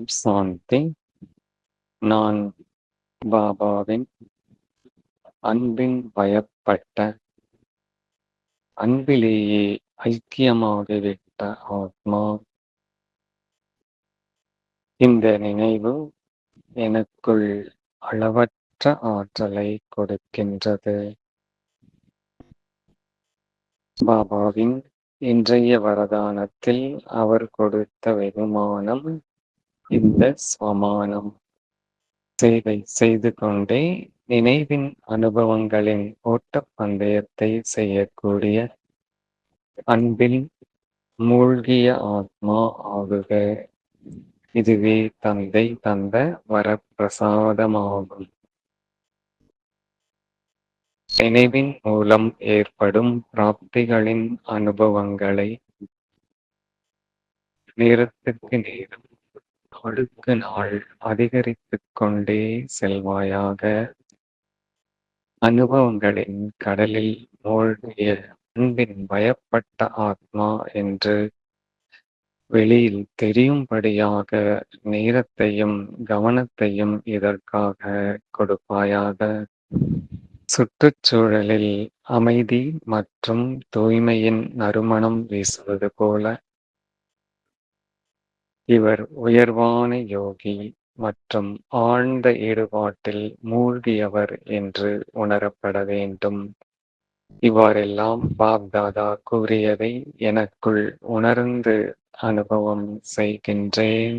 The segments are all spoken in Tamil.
ஓம் சாந்தி நான் பாபாவின் அன்பின் பயப்பட்ட அன்பிலேயே ஐக்கியமாகிவிட்ட ஆத்மா. இந்த நினைவு எனக்குள் அளவற்ற ஆற்றலை கொடுக்கின்றது. பாபாவின் இன்றைய வரதானத்தில் அவர் கொடுத்த வெகுமானம் இந்த சமானம் சேவை செய்து கொண்டே நினைவின் அனுபவங்களின் ஓட்டப்பந்தயத்தை செய்யக்கூடிய அன்பில் மூழ்கிய ஆத்மா ஆகுக. இதுவே தந்தை தந்த வரப்பிரசாதமாகும். நினைவின் மூலம் ஏற்படும் பிராப்திகளின் அனுபவங்களை நேரத்துக்கு நேரம் அடுக்கு நாள் அதிகரித்துக் கொண்டே செல்வாயாக. அனுபவங்களின் கடலில் மூழ்கிய அன்பின் பயப்பட்ட ஆத்மா என்று வெளியில் தெரியும்படியாக நேரத்தையும் கவனத்தையும் இதற்காக கொடுப்பாயாக. சுற்றுச்சூழலில் அமைதி மற்றும் தூய்மையின் நறுமணம் வீசுவது போல இவர் உயர்வான யோகி மற்றும் ஆழ்ந்த ஈடுபாட்டில் மூழ்கியவர் என்று உணரப்பட வேண்டும். இவ்வாறெல்லாம் பாப்தாதா கூறியதை எனக்குள் உணர்ந்து அனுபவம் செய்கின்றேன்.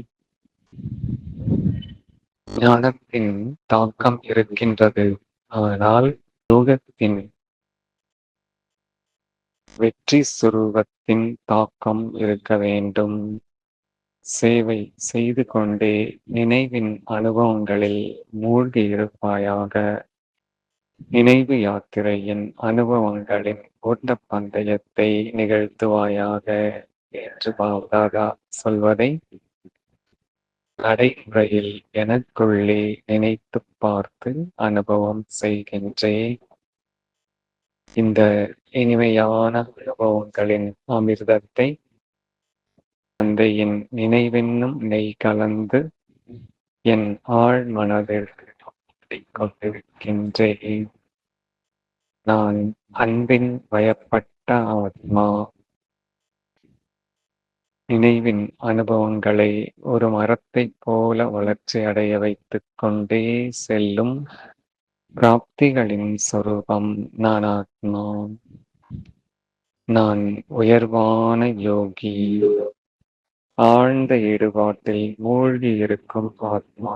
ஞானத்தின் தாக்கம் இருக்கின்றது ஆனால் யோகத்தின் வெற்றி சுரூபத்தின் தாக்கம் இருக்க வேண்டும். சேவை செய்து கொண்டே நினைவின் அனுபவங்களில் மூழ்கி இருப்பாயாக. நினைவு யாத்திரையின் அனுபவங்களின் ஓட்ட பந்தயத்தை நிகழ்த்துவாயாக என்று பாவதாதா சொல்வதை நடைமுறையில் எனக்குள்ளே நினைத்து பார்த்து அனுபவம் செய்கின்றேன். இந்த இனிமையான அனுபவங்களின் அமிர்தத்தை தந்தையின் நினைவென்னும் நெய் கலந்து என் ஆழ் மனதில் கொண்டிருக்கின்றேன். நான் அன்பின் வயப்பட்ட ஆத்மா. நினைவின் அனுபவங்களை ஒரு மரத்தைப் போல வளர்ச்சி அடைய வைத்துக் கொண்டே செல்லும் பிராப்திகளின் சொரூபம் நான் ஆத்மா. நான் உயர்வான யோகி. ஆழ்ந்த ஈடுபாட்டில் மூழ்கி இருக்கும் ஆத்மா.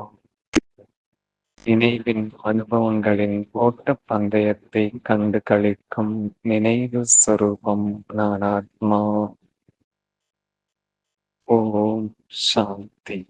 நினைவின் அனுபவங்களின் ஓட்ட பந்தயத்தை கண்டு கழிக்கும் நினைவு சொரூபம் நான் ஆத்மா. ஓம் சாந்தி.